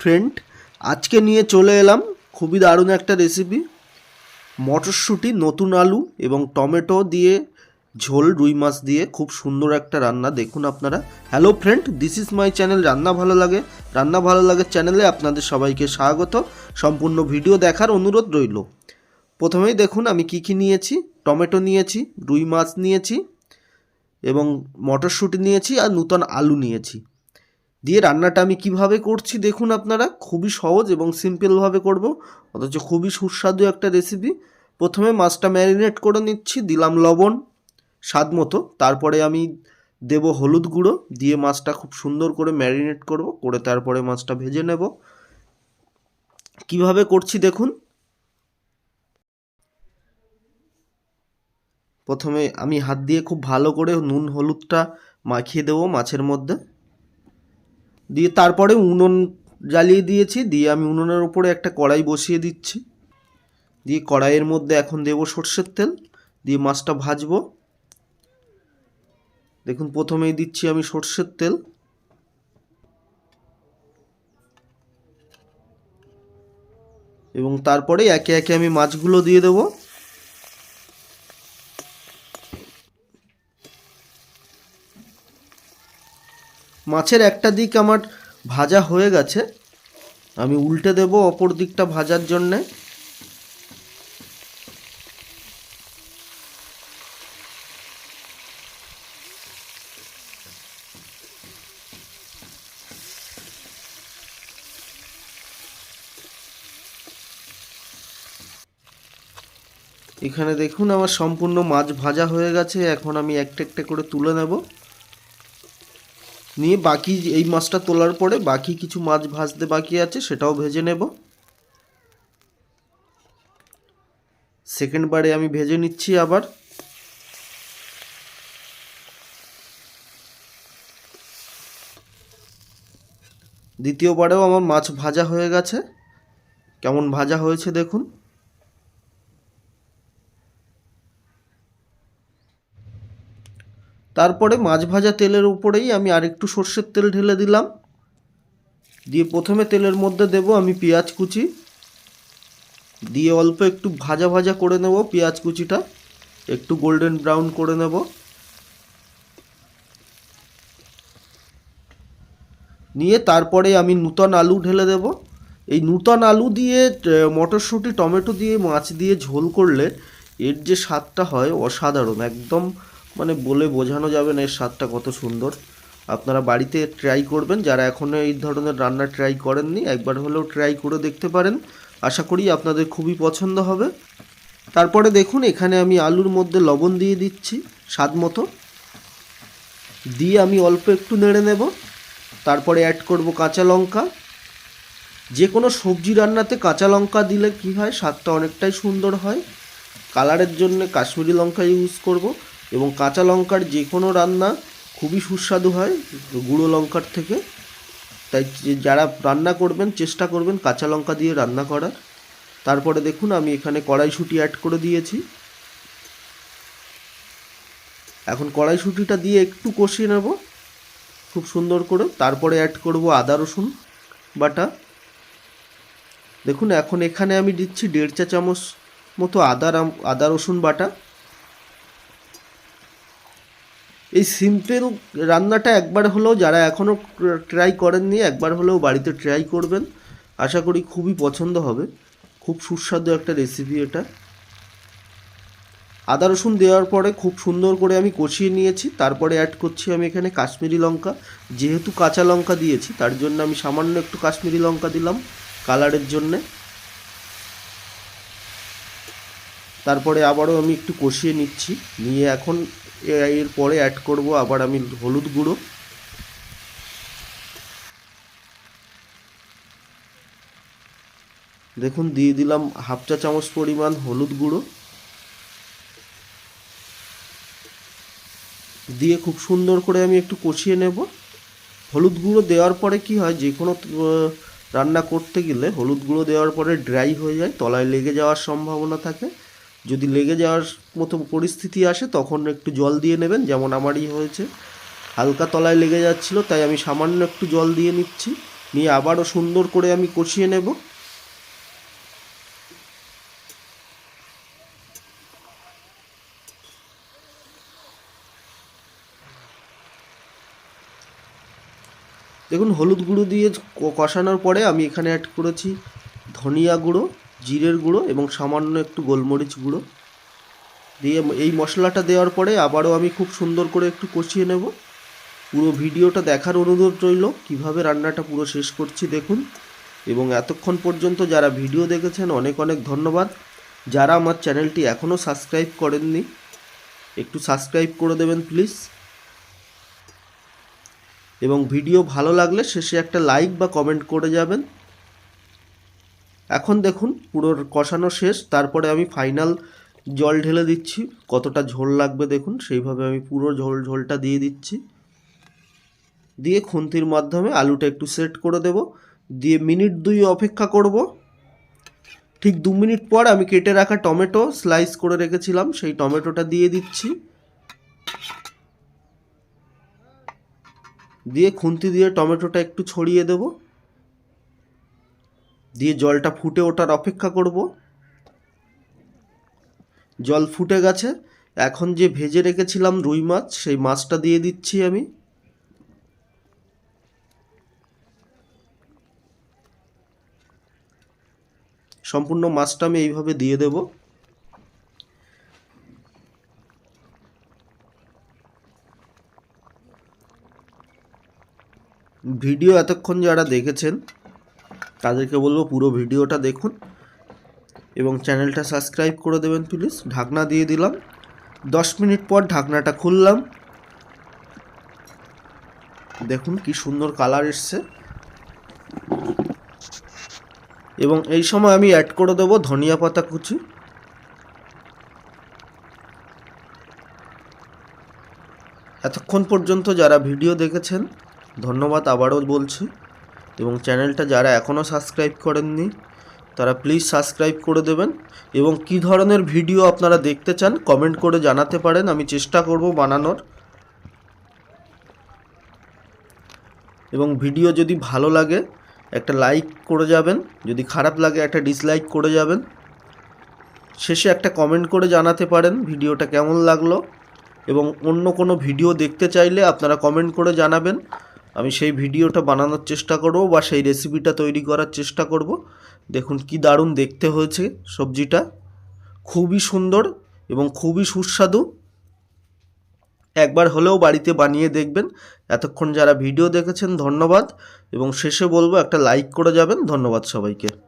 Friend আজকে নিয়ে চলে এলাম খুবই দারুণ একটা রেসিপি মটরশুঁটি, নতুন আলু এবং টমেটো দিয়ে ঝোল, রুই মাছ দিয়ে খুব সুন্দর একটা রান্না, দেখুন আপনারা। Hello friend this is my channel রান্না ভালো লাগে? রান্না ভালো লাগে চ্যানেলে আপনাদের সবাইকে স্বাগত। সম্পূর্ণ ভিডিও দেখার অনুরোধ রইল। প্রথমেই দেখুন, আমি কি কি নিয়েছি? টমেটো নিয়েছি, রুই মাছ নিয়েছি এবং মটরশুঁটি নিয়েছি আর নূতন আলু নিয়েছি। দিয়ে রান্নাটা আমি কীভাবে করছি দেখুন আপনারা, খুবই সহজ এবং সিম্পলভাবে করব। অথচ খুবই সুস্বাদু একটা রেসিপি প্রথমে মাছটা ম্যারিনেট করে নিচ্ছি, দিলাম লবণ, স্বাদ মতো। তারপরে আমি দেব হলুদ গুঁড়ো, দিয়ে মাছটা খুব সুন্দর করে ম্যারিনেট করব, করে তারপরে মাছটা ভেজে নেব। কীভাবে করছি দেখুন। প্রথমে আমি হাত দিয়ে খুব ভালো করে নুন, হলুদটা মাখিয়ে দেবো মাছের মধ্যে। দিয়ে তারপরে উনুন জ্বালিয়ে দিয়েছি, দিয়ে আমি উনুনের উপরে একটা কড়াই বসিয়ে দিচ্ছি। দিয়ে কড়াইয়ের মধ্যে এখন দেবো সর্ষের তেল, দিয়ে মাছটা ভাজবো। দেখুন, প্রথমেই দিচ্ছি আমি সর্ষের তেল। এবং তারপরে একে একে আমি মাছগুলো দিয়ে দেবো। মাছের একটা দিক আমার ভাজা হয়ে গেছে। আমি উল্টে দেব অপর দিকটা ভাজার জন্যে। এখানে দেখুন আমার সম্পূর্ণ মাছ ভাজা হয়ে গেছে। এখন আমি একটা একটা করে তুলে নেব। নিয়ে বাকি এই মাছটা তোলার পরে বাকি কিছু মাছ ভাজতে বাকি আছে, সেটাও ভেজে নেব। সেকেন্ড বারে আমি ভেজে নিচ্ছি আবার। দ্বিতীয়বারেও আমার মাছ ভাজা হয়ে গেছে। কেমন ভাজা হয়েছে দেখুন। তারপরে মাছ ভাজা তেলের উপরেই আমি আরেকটু সর্ষের তেল ঢেলে দিলাম। দিয়ে প্রথমে তেলের মধ্যে দেব আমি পেঁয়াজ কুচি। দিয়ে অল্প একটু ভাজা ভাজা করে নেব পেঁয়াজ কুচিটা। একটু গোল্ডেন ব্রাউন করে নেব। নিয়ে তারপরে আমি নূতন আলু ঢেলে দেব। এই নূতন আলু দিয়ে মটরশুঁটি, টমেটো দিয়ে, মাছ দিয়ে ঝোল করলে এর যে স্বাদটা হয় অসাধারণ, একদম মানে বলে বোঝানো যাবে না এর স্বাদটা কত সুন্দর। আপনারা বাড়িতে ট্রাই করবেন, যারা এখনও এই ধরনের রান্না ট্রাই করেননি, একবার হলেও ট্রাই করে দেখতে পারেন। আশা করি আপনাদের খুবই পছন্দ হবে। তারপরে দেখুন, এখানে আমি আলুর মধ্যে লবণ দিয়ে দিচ্ছি, স্বাদ মতো। দিয়ে আমি অল্প একটু নেড়ে নেব। তারপরে অ্যাড করব কাঁচা লঙ্কা। যে কোনো সবজি রান্নাতে কাঁচা লঙ্কা দিলে কি হয়, স্বাদটা অনেকটাই সুন্দর হয়। কালারের জন্য কাশ্মীরি লঙ্কা ইউজ করব। এবং কাঁচা লঙ্কার যে কোনো রান্না খুবই সুস্বাদু হয় গুঁড়ো লঙ্কার থেকে। তাই যারা রান্না করবেন, চেষ্টা করবেন কাঁচা লঙ্কা দিয়ে রান্না করার। তারপরে দেখুন, আমি এখানে কড়াইশুঁটি অ্যাড করে দিয়েছি। এখন কড়াইশুঁটিটা দিয়ে একটু কষিয়ে নেব, খুব সুন্দর করে। তারপরে অ্যাড করব আদা, রসুন বাটা। দেখুন, এখন এখানে আমি দিচ্ছি দেড় চা চামচ মতো আদা আদা, রসুন বাটা। এই সিম্পল রান্নাটা একবার হলেও যারা এখনও ট্রাই করেননি, একবার হলেও বাড়িতে ট্রাই করবেন। আশা করি খুবই পছন্দ হবে। খুব সুস্বাদু একটা রেসিপি এটা। আদা রসুন দেওয়ার পরে খুব সুন্দর করে আমি কষিয়ে নিয়েছি। তারপরে অ্যাড করছি আমি এখানে কাশ্মীরি লঙ্কা। যেহেতু কাঁচা লঙ্কা দিয়েছি, তার জন্য আমি সামান্য একটু কাশ্মীরি লঙ্কা দিলাম কালারের জন্যে। তারপরে আবারও আমি একটু কষিয়ে নিচ্ছি। নিয়ে এখন এর পরে অ্যাড করব, আবার আমি হলুদ গুঁড়ো। দেখুন, দিয়ে দিলাম হাফ চা চামচ পরিমাণ হলুদ গুঁড়ো। দিয়ে খুব সুন্দর করে আমি একটু কষিয়ে নেব। হলুদ গুঁড়ো দেওয়ার পরে কি হয়, যে কোনো রান্না করতে গেলে হলুদ গুঁড়ো দেওয়ার পরে ড্রাই হয়ে যায়, তলায় লেগে যাওয়ার সম্ভাবনা থাকে। যদি লেগে যাওয়ার মতো পরিস্থিতি আসে, তখন একটু জল দিয়ে নেবেন, যেমন আমারই হয়েছে। হালকা তলায় লেগে যাচ্ছিল, তাই আমি সামান্য একটু জল দিয়ে নিচ্ছি। নিয়ে আবারও সুন্দর করে আমি কষিয়ে নেব। দেখুন, হলুদ গুঁড়ো দিয়ে কষানোর পরে আমি এখানে অ্যাড করেছি ধনিয়া গুঁড়ো। জিরের গুঁড়ো এবং সামান্য একটু গোলমরিচ গুঁড়ো। দিয়ে এই মশলাটা দেওয়ার পরে আবারও আমি খুব সুন্দর করে একটু কষিয়ে নেব। পুরো ভিডিওটা দেখার অনুরোধ রইল, কীভাবে রান্নাটা পুরো শেষ করছি দেখুন। এবং এতক্ষণ পর্যন্ত যারা ভিডিও দেখেছেন, অনেক অনেক ধন্যবাদ। যারা আমার চ্যানেলটি এখনও সাবস্ক্রাইব করেননি, একটু সাবস্ক্রাইব করে দেবেন প্লিজ। এবং ভিডিও ভালো লাগলে শেষে একটা লাইক বা কমেন্ট করে যাবেন। এখন দেখুন, পুরো কষানো শেষ, তারপরে আমি ফাইনাল জল ঢেলে দিচ্ছি। কতটা ঝোল লাগবে দেখুন, সেইভাবে আমি পুরো ঝোল, ঝোলটা দিয়ে দিচ্ছি। দিয়ে খুন্তির মাধ্যমে আলুটা একটু সেট করে দেব। দিয়ে মিনিট দুই অপেক্ষা করব। ঠিক দু মিনিট পর আমি কেটে রাখা টমেটো স্লাইস করে রেখেছিলাম, সেই টমেটোটা দিয়ে দিচ্ছি। দিয়ে খুন্তি দিয়ে টমেটোটা একটু ছড়িয়ে দেব। দিয়ে জলটা ফুটে ওঠার অপেক্ষা করব। জল ফুটে গেছে। এখন যে ভেজে রেখেছিলাম রুই মাছ, সেই মাছটা দিয়ে দিচ্ছি আমি। সম্পূর্ণ মাছটা আমি এইভাবে দিয়ে দেব। ভিডিও এতক্ষণ যারা দেখেছেন তাদেরকে বলব পুরো ভিডিওটা দেখুন এবং চ্যানেলটা সাবস্ক্রাইব করে দেবেন প্লিজ। ঢাকনা দিয়ে দিলাম। দশ মিনিট পর ঢাকনাটা খুললাম। দেখুন কি সুন্দর কালার এসছে। এবং এই সময় আমি অ্যাড করে দেবো ধনিয়া পাতা কুচি। এতক্ষণ পর্যন্ত যারা ভিডিও দেখেছেন, ধন্যবাদ। আবারও বলছি এবং চ্যানেলটা যারা এখনও সাবস্ক্রাইব করেননি, তারা প্লিজ সাবস্ক্রাইব করে দেবেন এবং কি ধরনের ভিডিও আপনারা দেখতে চান কমেন্ট করে জানাতে পারেন, আমি চেষ্টা করব বানানোর। এবং ভিডিও যদি ভালো লাগে, একটা লাইক করে যাবেন, যদি খারাপ লাগে, একটা ডিসলাইক করে যাবেন। শেষে একটা কমেন্ট করে জানাতে পারেন ভিডিওটা কেমন লাগল এবং অন্য কোনো ভিডিও দেখতে চাইলে আপনারা কমেন্ট করে জানাবেন। আমি সেই ভিডিওটা বানানোর চেষ্টা করব বা সেই রেসিপিটা তৈরি করার চেষ্টা করব। দেখুন কি দারুণ দেখতে হয়েছে সবজিটা। খুবই সুন্দর এবং খুবই সুস্বাদু। একবার হলেও বাড়িতে বানিয়ে দেখবেন। এতক্ষণ যারা ভিডিও দেখেছেন ধন্যবাদ এবং শেষে বলব একটা লাইক করে যাবেন। ধন্যবাদ সবাইকে।